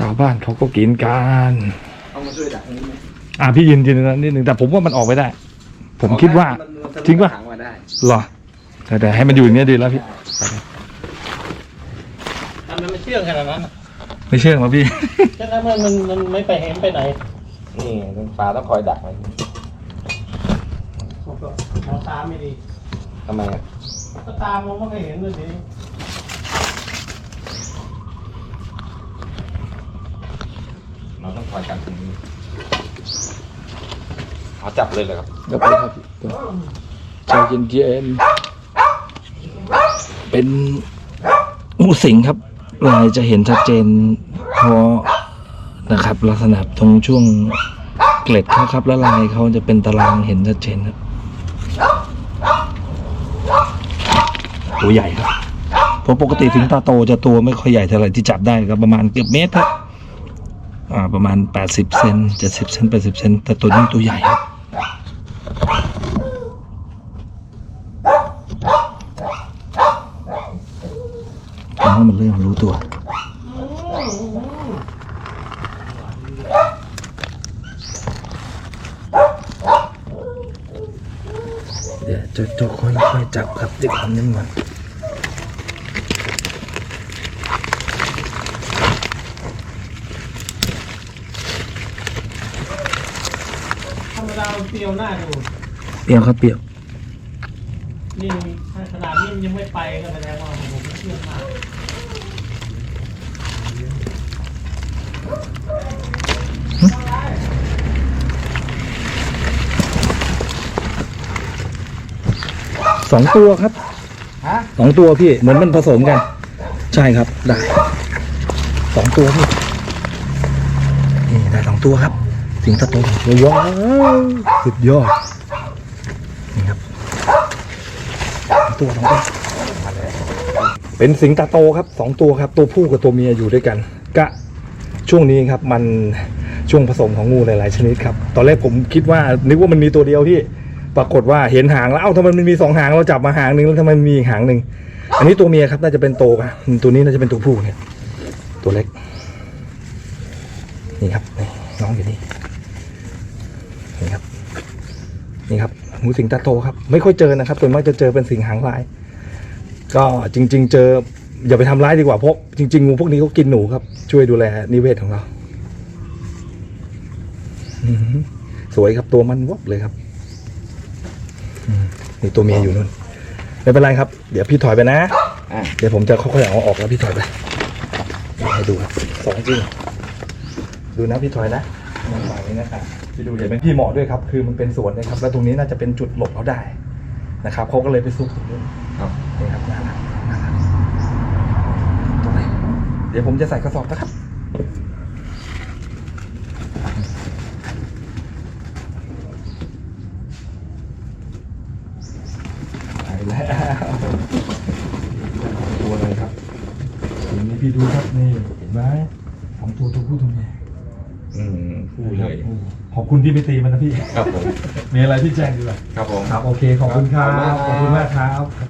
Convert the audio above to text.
ชาวบ้านเขาก็กินกันเอามาช่วยดักตรงนี้ไหมอะพี่ยินยินนิดนึงแต่ผมว่ามันออกไปได้ ผมคิดว่ามันมันจริงป่ะหางมาได้เหรอแต่แต่ให้มันอยู่อย่างเนี้ยดีแล้วพี่ทำไมมันเชื่องขนาดนั้นน่ะไม่เชื่อมาพี่ ฉะนั้นมันมันมันไม่ไปเห็นไปไหนนี่ปลาต้องคอยดักมันมองตาไม่ดีทำไมอะก็ตามองไม่เคยเห็นเลยสิ เราต้องคอยกันตรงนี้เอาจับเลยเหรอครับเดี๋ยวไปครับใจเย็นเย็นๆเป็นงูสิงครับลายจะเห็นชัดเจนเพราะนะครับ ลักษณะตรงช่วงเกล็ดเขาครับแล้วลายเขาจะเป็นตารางเห็นชัดเจนครับตัวใหญ่ครับเพราะปกติสิงตาโตจะตัวไม่ค่อยใหญ่เท่าไหร่ที่จับได้ครับประมาณเกือบเมตรครับอ่า ประมาณ 80 เซน70 เซน80 เซนแต่ตัวนี้ตัวใหญ่ครับน้องมันเริ่มรู้ตัวเดี๋ยวจะจะค่อยๆจับครับเด็กทำนี่มันธรร มดามันเปรียวหน้าดูเปรี้ยวครับเปรี้ยว นี่ขนาดนี้มันยังไม่ไปก็แสดงว่าผมไม่เชื่องมากสองตัวครับฮะสองตัวพี่เหมือนมันผสมกัน ใช่ครับได้สองตัวพี่นี่ได้สองตัวครับ สิงตะโตว้าวสุดยอดนี่ครับตัวสองตัวเป็นสิงตาโตครับสองตัวครับตัวผู้กับตัวเมียอยู่ด้วยกัน กะช่วงนี้ครับมันช่วงผสมของงูหลาย ๆ ชนิดครับ ตอนแรกผมคิดว่านึกว่ามันมีตัวเดียวพี่ปรากฏว่าเห็นหางแล้วเอ้าทำไมมันมีสองหางเราจับมาหางหนึ่งแล้วทำไมมันมีอีกหางหนึ่งอันนี้ตัวเมียครับน่าจะเป็นโตครับตัวนี้น่าจะเป็นตัวผู้เนี่ยตัวเล็กนี่ครับนี่น้องอยู่นี่ครับ นี่ครับงูสิงตาโตครับ ไม่ค่อยเจอนะครับส่วนมากจะเจอเป็นสิงหางลาย ก็จริง ๆ เจออย่าไปทำร้ายดีกว่าเพราะจริงๆงูพวกนี้เขากินหนูครับ ช่วยดูแลนิเวศของเราสวยครับตัวมันวบเลยครับนี่ตัวเมียอยู่นู่นไม่เป็นไรครับ เดี๋ยวพี่ถอยไปนะเดี๋ยวผมจะค่อยๆเอาออกแล้วพี่ถอยไปให้ดูครับสองจริงดูนะพี่ถอยนะมันไหวนะครับ พี่ดูเห็นไหมพี่เหมาะด้วยครับ คือมันเป็นสวนนะครับ แล้วตรงนี้น่าจะเป็นจุดหลบเขาได้นะครับเขาก็เลยไปซุกตรงนี้ครับนี่ครับน่ารักน่ารักตรงไหนเดี๋ยวผมจะใส่กระสอบนะครับไปแล้วตัวอะไรครับอย่างนี้พี่ดูครับนี่เห็นไหมสองตัวตัวผู้ตัวเมีย อืมพูดเลย ขอบคุณที่ไม่ตีมันนะพี่ ครับผม มีอะไรพี่แจ้งดีกว่าครับผม ครับโอเคขอบคุณครับขอบคุณมากครับ